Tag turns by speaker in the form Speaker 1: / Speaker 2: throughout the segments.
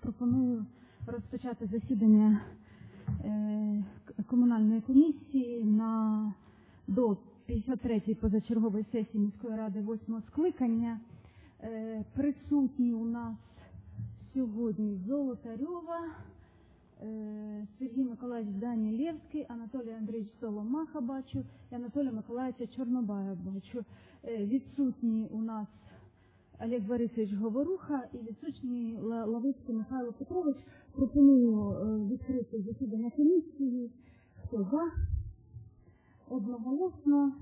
Speaker 1: Пропоную розпочати засідання е, комунальної комісії на до 53-ї позачергової сесії міської ради 8 скликання. Е, Присутні у нас сьогодні Золотарьова, е, Сергій Миколаївич Данілєвський, Анатолій Андрійович Соломаха бачу і Анатолія Миколаївича Чорнобая бачу. Відсутні у нас Олег Борисович Говоруха і відсутній Ла- Лавицький Михайло Петрович. Пропоную е, відкрити засідання комісії. Хто за? Одноголосно.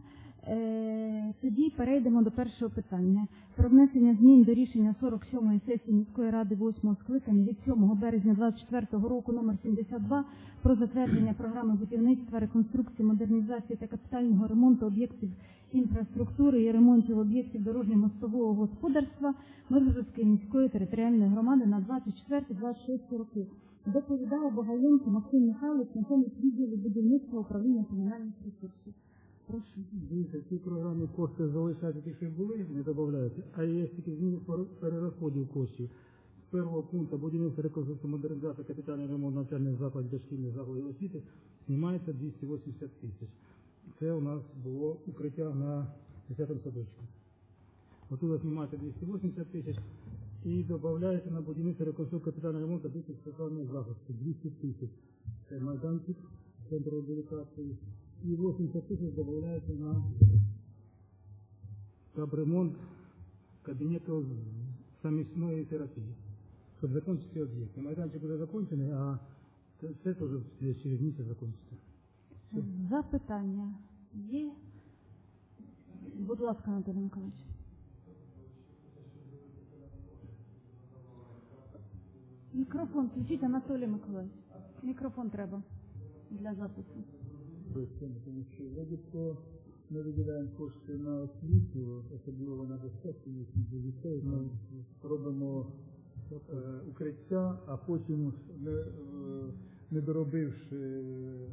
Speaker 1: Е, Тоді перейдемо до першого питання. Про внесення змін до рішення 47-ї сесії міської ради 8 скликання від 7 березня 24 року номер 72 про затвердження програми будівництва, реконструкції, модернізації та капітального ремонту об'єктів інфраструктури і ремонтів об'єктів дорожньо-мостового господарства Миргородської міської територіальної громади на 24-26 роки. Доповідав Богаєнко Максим Михайлович, начальник відділу будівництва управління комунальних ресурсів.
Speaker 2: Дивіться, в цій кошти залишаються ті, були, не додаються, а є тільки зміни пер- перерозподіл коштів. З першого пункту будівництва реконструкції модернізація капітальний ремонт навчальних закладів дошкільних закладів освіти знімається 280 тисяч. Це у нас було укриття на 10 садочку. Отут знімається 280 тисяч і додається на будівництво реконструкцію капітального ремонту об'єктів соціального захисту 200 тисяч. Це майданчик, центр реабілітації. І 80 тисяч додається на капремонт кабінету самісної терапії, щоб закінчити об'єкт. І Майданчик буде закінчений, а це теж через місяць закінчиться.
Speaker 1: Запитання є? Будь ласка, Анатолій Миколаївич. Мікрофон включіть, Анатолій Миколаївич. Мікрофон треба для запису.
Speaker 3: То ми виділяємо кошти на освіту, особливо на безпеку для дітей. Ми робимо е, укриття, а потім, не, е, не доробивши е,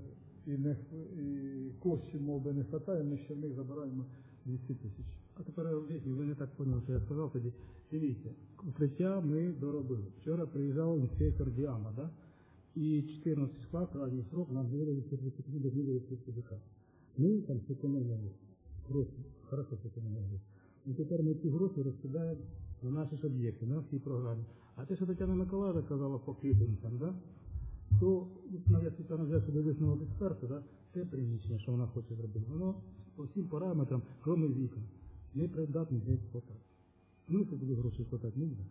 Speaker 3: і, не, і коштів, мов би, не вистачає, ми ще в них забираємо 200 тисяч.
Speaker 2: А тепер ви не так поняли, що я сказав тоді. Дивіться, укриття ми доробили. Вчора приїжджав інспектор Діама, да? І 14 числа, крайній срок, нам що 30 до відео сертифікат. Ми там зекономили гроші, хорошо зекономили. І тепер ми ці гроші розкидаємо на наші ж об'єкти, на всій програмі. А те, що Тетяна Миколаївна казала по Кибинцям, да? то навіть Світлана взяв сюди висновок експерта, да? це приміщення, що вона хоче зробити. Воно по всім параметрам, крім вікон, не придатне для експлуатації. Ну, це буде гроші експлуатації не буде.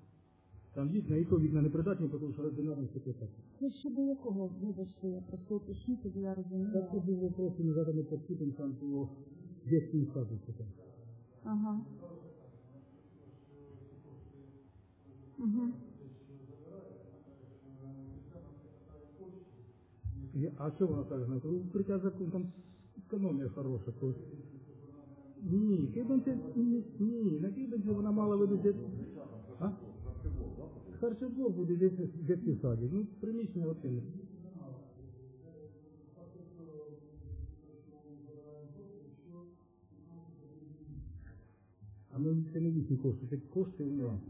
Speaker 2: Там вікна, і то вікна не придатні, тому що ординарна експлуатація.
Speaker 1: Це щодо якого, вибачте, я просто уточню, тоді я розумію.
Speaker 2: Так це був вопрос, не заданий по Кибинцям по дитячій садку.
Speaker 1: Ага. Угу.
Speaker 2: А що вона каже? Ну, Укриття закон, там економія хороша. Ні, кибанці, ні, ні, на кибанці вона мала. А? Харчоблок буде десь в дитячій. Ну, приміщення оце. А ми це не їхні кошти, це кошти у нас,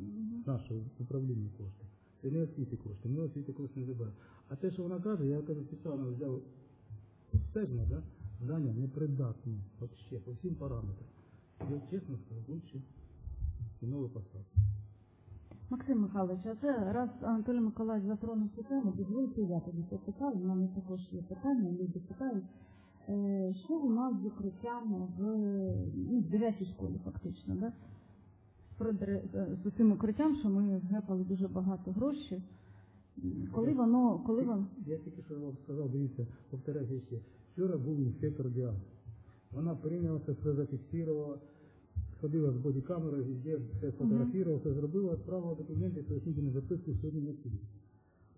Speaker 2: нашого управління кошти. Це не освіти кошти, ми освіти кошти не забираємо. А те, що вона каже, я кажу, спеціально взяв стежно, да? здання непридатне, взагалі, по всім параметрам. Я чесно скажу, лучше і нову поставку.
Speaker 1: Максим Михайлович, а це раз Анатолій Миколаївич затронув цю тему, дозвольте я тоді попитаю, в мене також є питання, люди питають, е, що у нас з укриттями в, ну, в 9 школі фактично, да? з, продре- з цим укриттям, що ми гепали дуже багато грошей. Коли воно, коли воно,
Speaker 2: Я тільки що вам сказав, дивіться, повторяю ще. Вчора був інспектор Діан. Вона прийняла це, все зафіксувала, сходила з бодікамерою, везде все фотографувала, все зробила, відправила документи, пояснительну записку сьогодні на суді.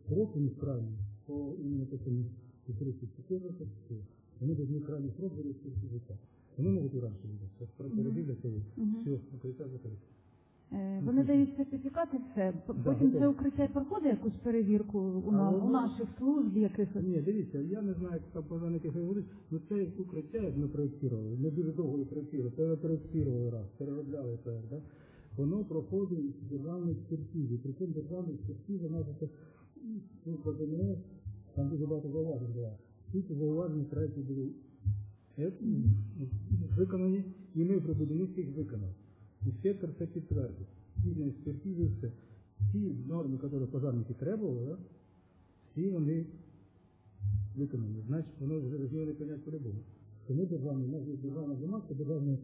Speaker 2: Срок у них крайній, по імені таким 314, вони повинні крайній срок буде життя. Вони можуть і раніше бути. Зараз передивляться,
Speaker 1: Мгм.
Speaker 2: все, укриття закрите.
Speaker 1: Е, вони дають сертифікат і все. Потім це укриття проходить якусь перевірку у, на, у наших служб якихось.
Speaker 2: Ні, дивіться, я не знаю, як там позаники говорить, але це укриття, як ми проєктували. Ми дуже довго проєктували, перепроєктували раз, переробляли проєкт, да? воно проходить державну експертизу. Причому державна експертиза наша це служба ДНС, там дуже багато зауважень була. Ці зауваження краще були виконані, і ми при будівництві їх виконали. Інспектор це підтвердив. Згідно експертизи все. Ті норми, які пожарники требували, всі вони виконані. Значить, воно вже розділили понять по-любому. Тому державний, у нас є державна громадська, державний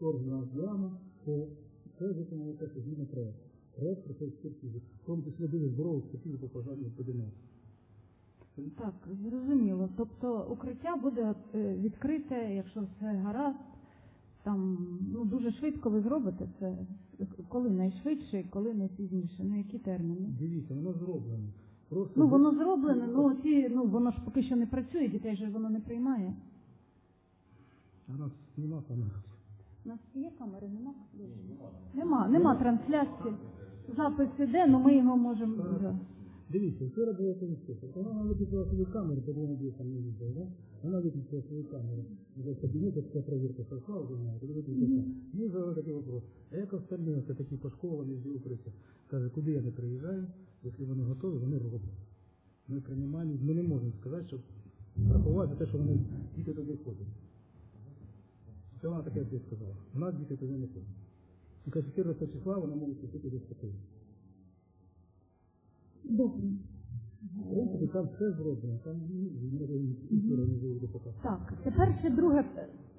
Speaker 2: орган діама, то це виконано те, що згідно проєкту. Проєкт про це експертизу. В тому числі дуже здорову експертизу по пожарній ПДНС.
Speaker 1: Так, зрозуміло. Тобто укриття буде е, відкрите, якщо все гаразд. Там ну дуже швидко ви зробите це. Коли найшвидше, коли найпізніше. На які терміни?
Speaker 2: Дивіться, воно зроблено. Просто
Speaker 1: Ну воно зроблене, ну ці ну воно ж поки що не працює, дітей же воно не приймає.
Speaker 2: У нас нема камер.
Speaker 1: У нас є камери, нема? Нема, нема трансляції. Запис іде, але ми його можемо.
Speaker 2: Дивіться, вчора була комісія. Вона виключила свої камери, бо вона десь там не відео, да? Вона виключила свої камери. За кабінет, це перевірка пройшла, вже знає, тоді виключила. Мені такий вопрос. А як остальні, такі пошковані з укриття? Каже, куди я не приїжджаю, якщо вони готові, вони роблять. Ми приймаємо, ми не можемо сказати, що рахувати те, що вони діти туди ходять. Це вона таке сказала. У нас діти туди не ходять. І каже, 14 числа вона може піти туди спокійно.
Speaker 1: Добре.
Speaker 2: Принципі, там все зроблено, там не показати.
Speaker 1: Так, тепер ще друге,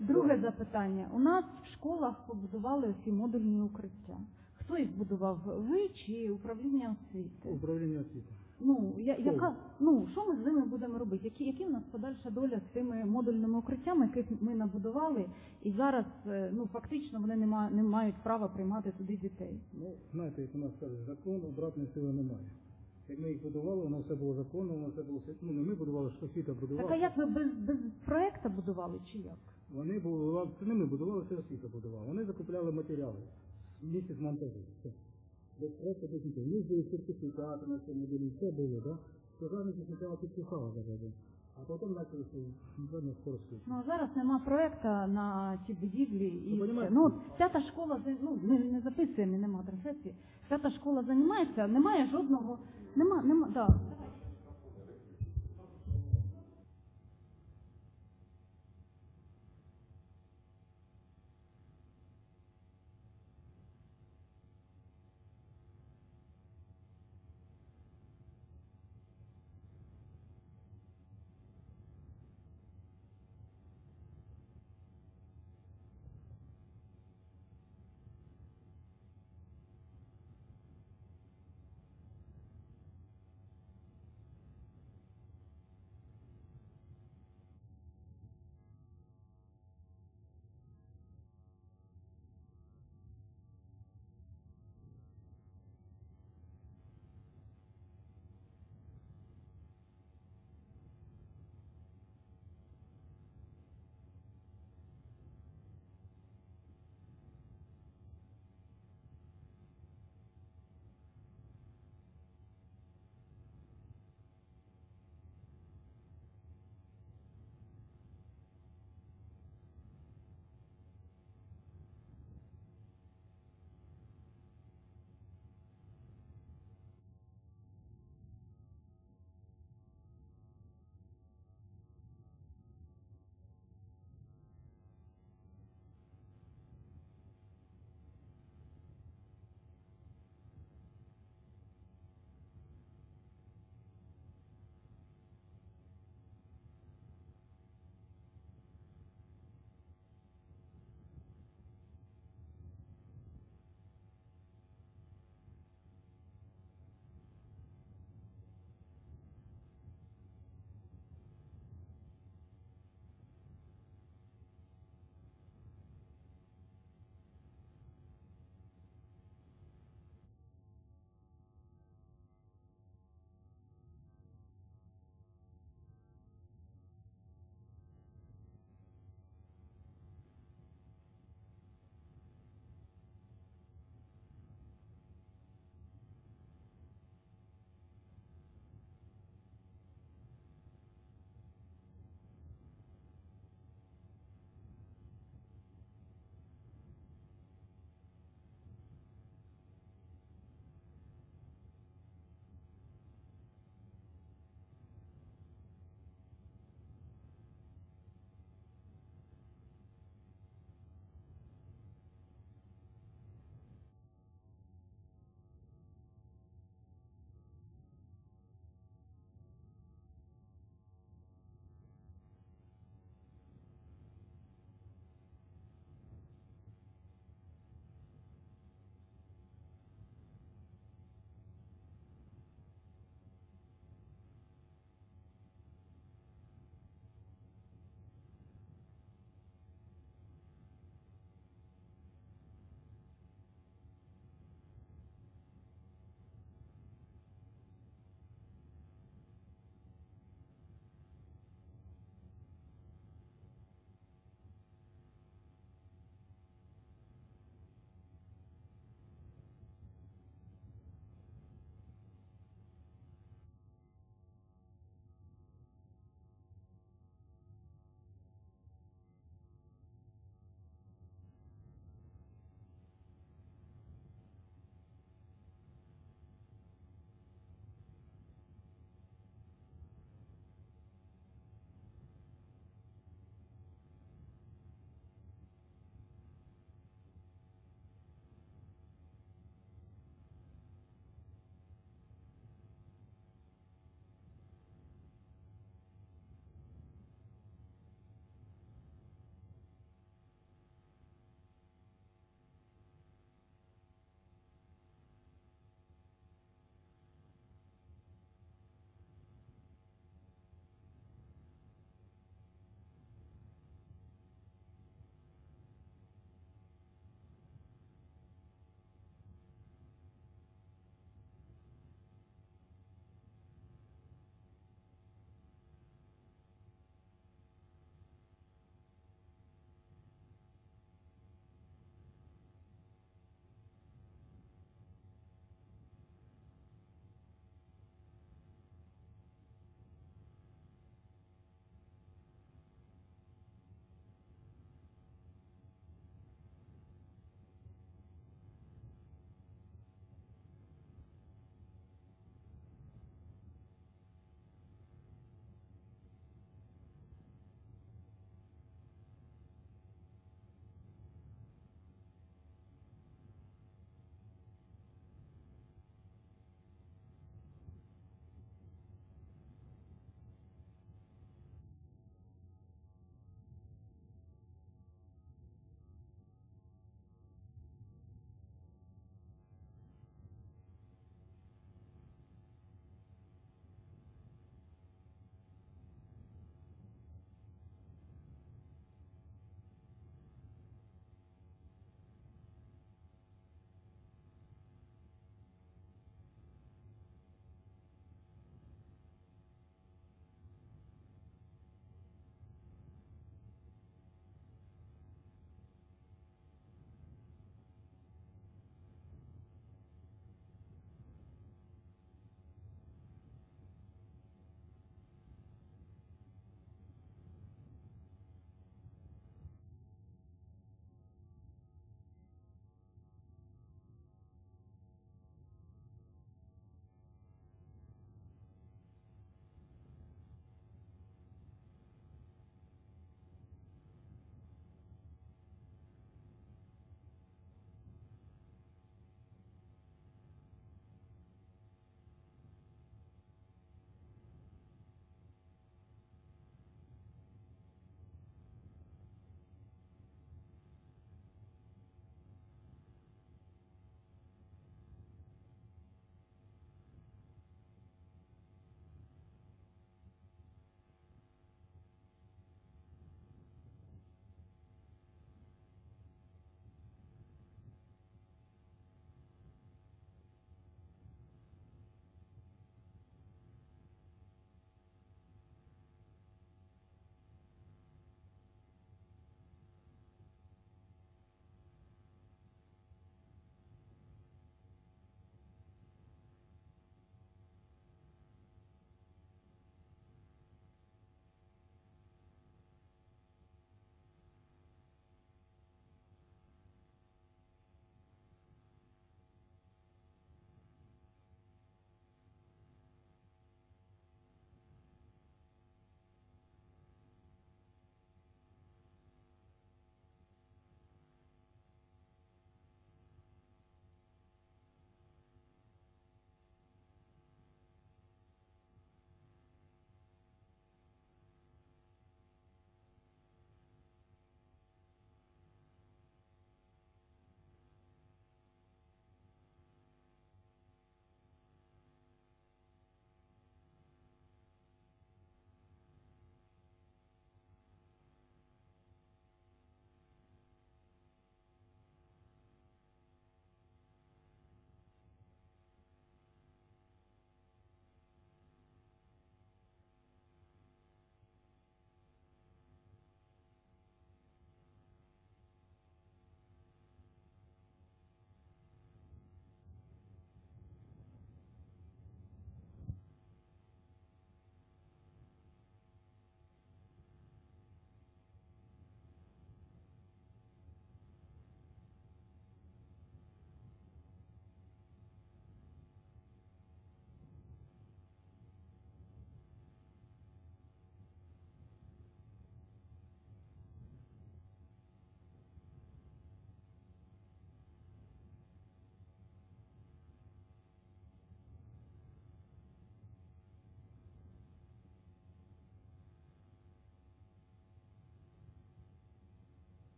Speaker 1: друге запитання. У нас в школах побудували ці модульні укриття. Хто їх будував? Ви чи управління освіти?
Speaker 2: Управління освіти.
Speaker 1: Ну, я, яка, ну, що ми з ними будемо робити? Які, які в нас подальша доля з тими модульними укриттями, яких ми набудували, і зараз е, ну, фактично вони не, ма- не мають права приймати туди дітей?
Speaker 2: Ну, знаєте, як у нас кажуть, закон обратної сили немає. Як ми їх будували, воно все було законно, воно все було ну не ми будували, що освіта будувала.
Speaker 1: Так а як ви без, без проекту будували чи як?
Speaker 2: Вони будували, це не ми будували, це освіта будувала. Вони закупляли матеріали місяць монтажу. Все. Без проекту без нічого. Їздили сертифікати на цьому ділі, все було, так? да? Пожарники спочатку підписали зараз, а потім почали що скоро.
Speaker 1: Ну а зараз нема проекту на ці будівлі і
Speaker 2: Ну,
Speaker 1: все. ну от п'ята школа ну ми не записуємо, нема трансляції. П'ята школа займається, немає жодного, нема, нема, да.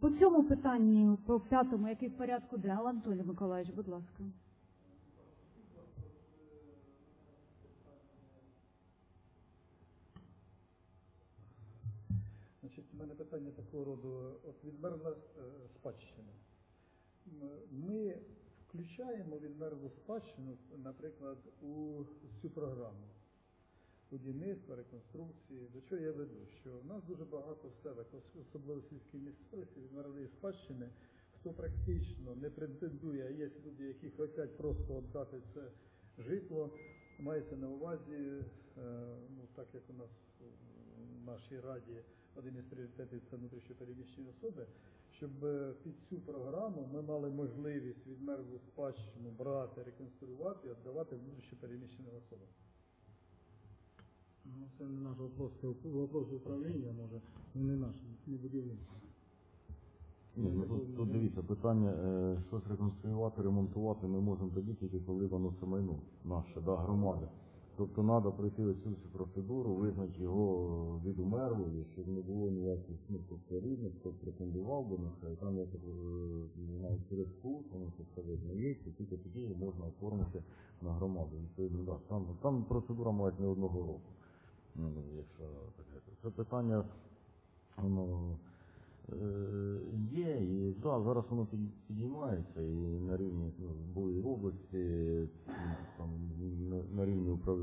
Speaker 1: По цьому питанню, по п'ятому, який в порядку денному, Анатолій Миколаївич, будь ласка.
Speaker 3: Значить, у мене питання такого роду, от відмерла е, спадщина. Ми включаємо відмерлу спадщину, наприклад, у цю програму будівництва, реконструкції. До чого я веду? Що в нас дуже багато в особливо сільській місцевості, відмерлої спадщини, хто практично не претендує, а є люди, які хочуть просто віддати це житло, мається на увазі, е, ну так як у нас в нашій раді один із пріоритетів це внутрішньопереміщені особи, щоб е, під цю програму ми мали можливість відмерлу спадщину брати, реконструювати і віддавати внутрішньопереміщеним особам.
Speaker 2: Ну, це не наш вопрос, це вопрос управління, може, і не наш, не будівництво.
Speaker 4: Ні, ну тут, тут дивіться, питання, е, щось реконструювати, ремонтувати ми можемо тоді тільки коли воно це майно наше, да, громади. Тобто треба пройти ось цю процедуру, визнати його від умерлої, щоб не було ніяких ну, тобто рідних, хто претендував на це, і там як е, навіть через суд, воно це все визнається, тільки тоді можна оформити на громаду. Відповідно, да, там, там процедура має не одного року. Ну, якщо таке. Це питання, воно Е, Є, і да, зараз воно підіймається і на рівні ну, були області, там, на, рівні управ...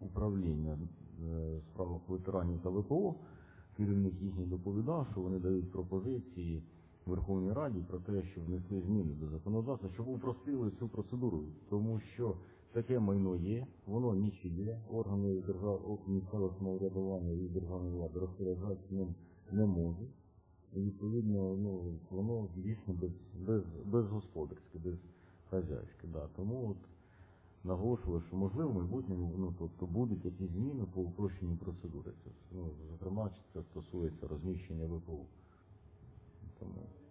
Speaker 4: управління е, справах ветеранів та ВПО. Керівник їхній доповідав, що вони дають пропозиції Верховній Раді про те, що внесли зміни до законодавства, щоб упростили цю процедуру, тому що таке майно є, воно нічиє, органи держав... місцевого самоврядування і державної влади розпоряджатися ним не можуть. І відповідно, ну, воно дійсно без, без, безгосподарське, без хазяйське. Да. Тому от наголошую, що можливо в майбутньому ну, тобто будуть якісь зміни по упрощенню процедури. Це, ну, зокрема, це стосується розміщення ВПО. Тому...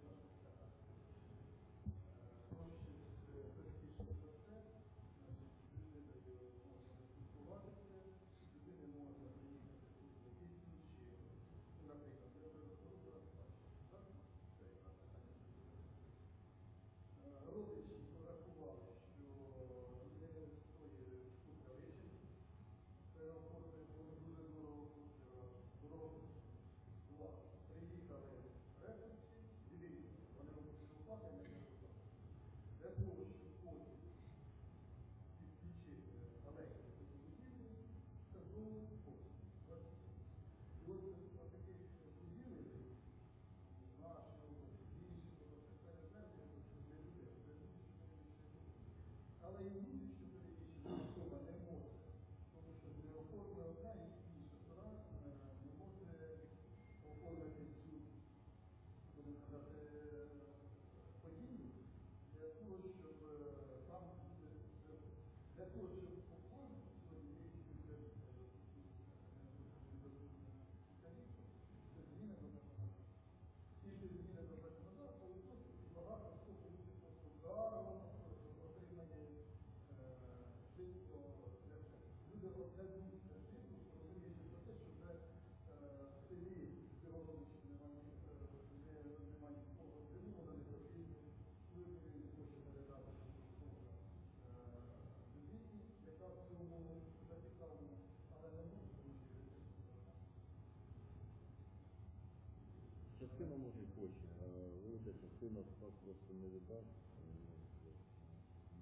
Speaker 4: частина так просто не віддасть.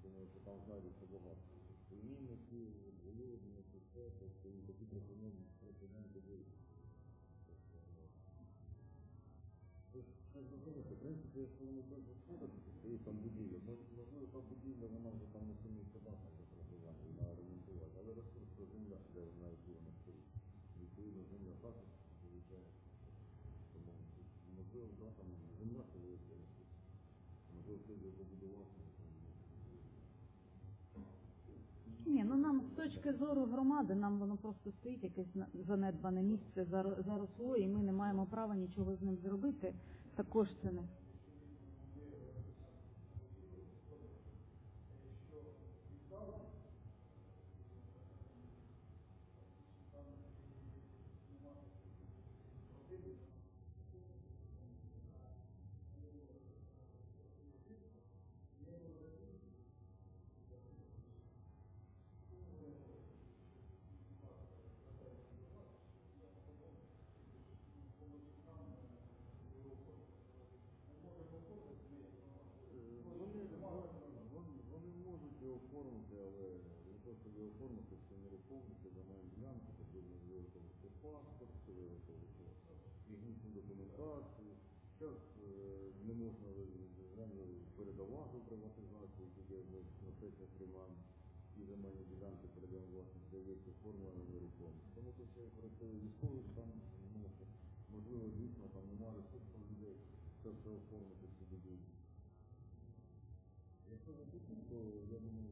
Speaker 4: Думаю, що там знайдеться багато. Племінників, володіння, все, тобто і такі пропонують претенденти будуть. Це зрозуміло, в принципі, якщо вони без господарських, і там будівля, можливо, та будівля, вона вже там не суміє собака
Speaker 1: Ні, ну нам з точки зору громади, нам воно просто стоїть якесь на- занедбане місце, заро- заросло, і ми не маємо права нічого з ним зробити. Також це не.
Speaker 4: Технічну документацію. Зараз не можна землю передавати приватизацію, тільки ми на сесії приймаємо і земельні ділянки передаємо власність з'явити оформлення нерухомості. Тому тут ще працює військовий там, ну, можливо, дійсно там немає ресурсів у людей, це все оформити будівлі. Якщо запитати, то я думаю,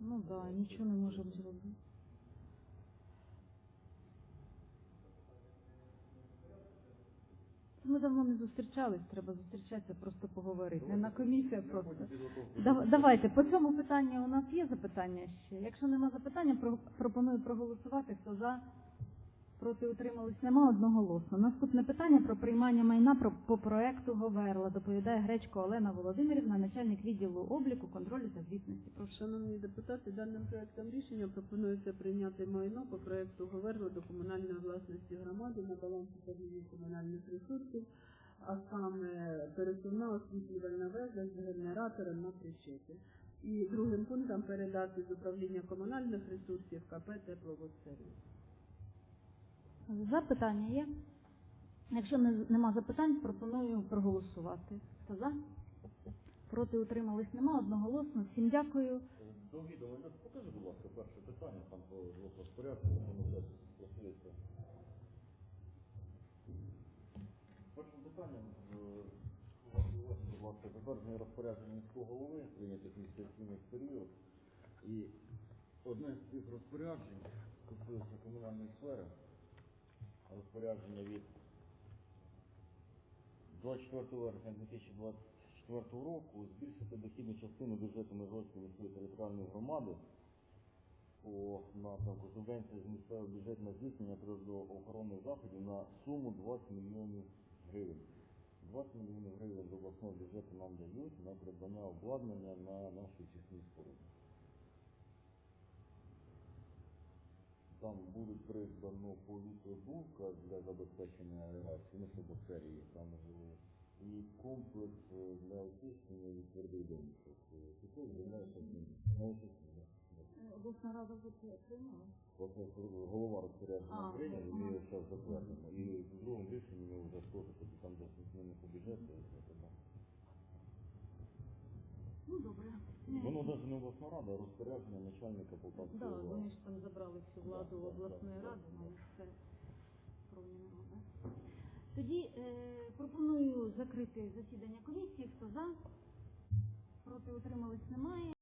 Speaker 4: Ну
Speaker 1: да, нічого не можемо зробити. Ми давно не зустрічались, треба зустрічатися, просто поговорити. Не на комісію просто. Дав- Давайте, по цьому питанню у нас є запитання ще. Якщо нема запитання, про- пропоную проголосувати. Хто за? Проти утримались нема одноголосно. Наступне питання про приймання майна по проекту Говерла. Доповідає Гречко Олена Володимирівна, начальник відділу обліку, контролю та звітності.
Speaker 5: Шановні депутати, даним проектом рішення пропонується прийняти майно по проекту Говерло до комунальної власності громади на балансі торгівлі комунальних ресурсів, а саме пересувна освітлювальна вежа з генератором на причепі. І другим пунктом передати з управління комунальних ресурсів КП «Тепловодсервіс».
Speaker 1: Запитання є? Якщо не, нема запитань, пропоную проголосувати. Хто за? Проти утримались нема одноголосно. Всім дякую.
Speaker 4: До відома, покажи, будь ласка, перше питання, там по двох розпорядженнях, воно вже стосується. Першим питанням, е, будь ласка, затвердження розпорядження міського голови, прийнятих місяційних період. І одне з цих розпоряджень стосується комунальної сфери, розпорядження від 24 вересня 2024 року збільшити дохідну частину бюджету Миргородської міської територіальної громади по напрямку субвенції з місцевого бюджету на здійснення природоохоронних заходів на суму 20 мільйонів гривень. 20 мільйонів гривень з обласного бюджету нам дають на придбання обладнання на наші очисні споруди. Там будуть придбано повітродувка для забезпечення аерації, ну, щоб бактерії там жили, і комплекс е, для очищення від твердих домішок. Це займається на.
Speaker 1: Обласна рада вже приймала.
Speaker 4: Власне, голова розпорядження прийняв, і ми його зараз затвердимо. І в другому рішенні ми вже теж тоді там десь зміни по бюджету. і все таке.
Speaker 1: Ну добре.
Speaker 4: Воно навіть не обласна рада, а розпорядження начальника Полтавської
Speaker 1: Да,
Speaker 4: ОВА.
Speaker 1: вони ж там забрали всю владу
Speaker 4: Да, да,
Speaker 1: обласної
Speaker 4: да,
Speaker 1: ради,
Speaker 4: да.
Speaker 1: вони все пройняли. Да? Тоді е, пропоную закрити засідання комісії. Хто за? Проти утримались немає.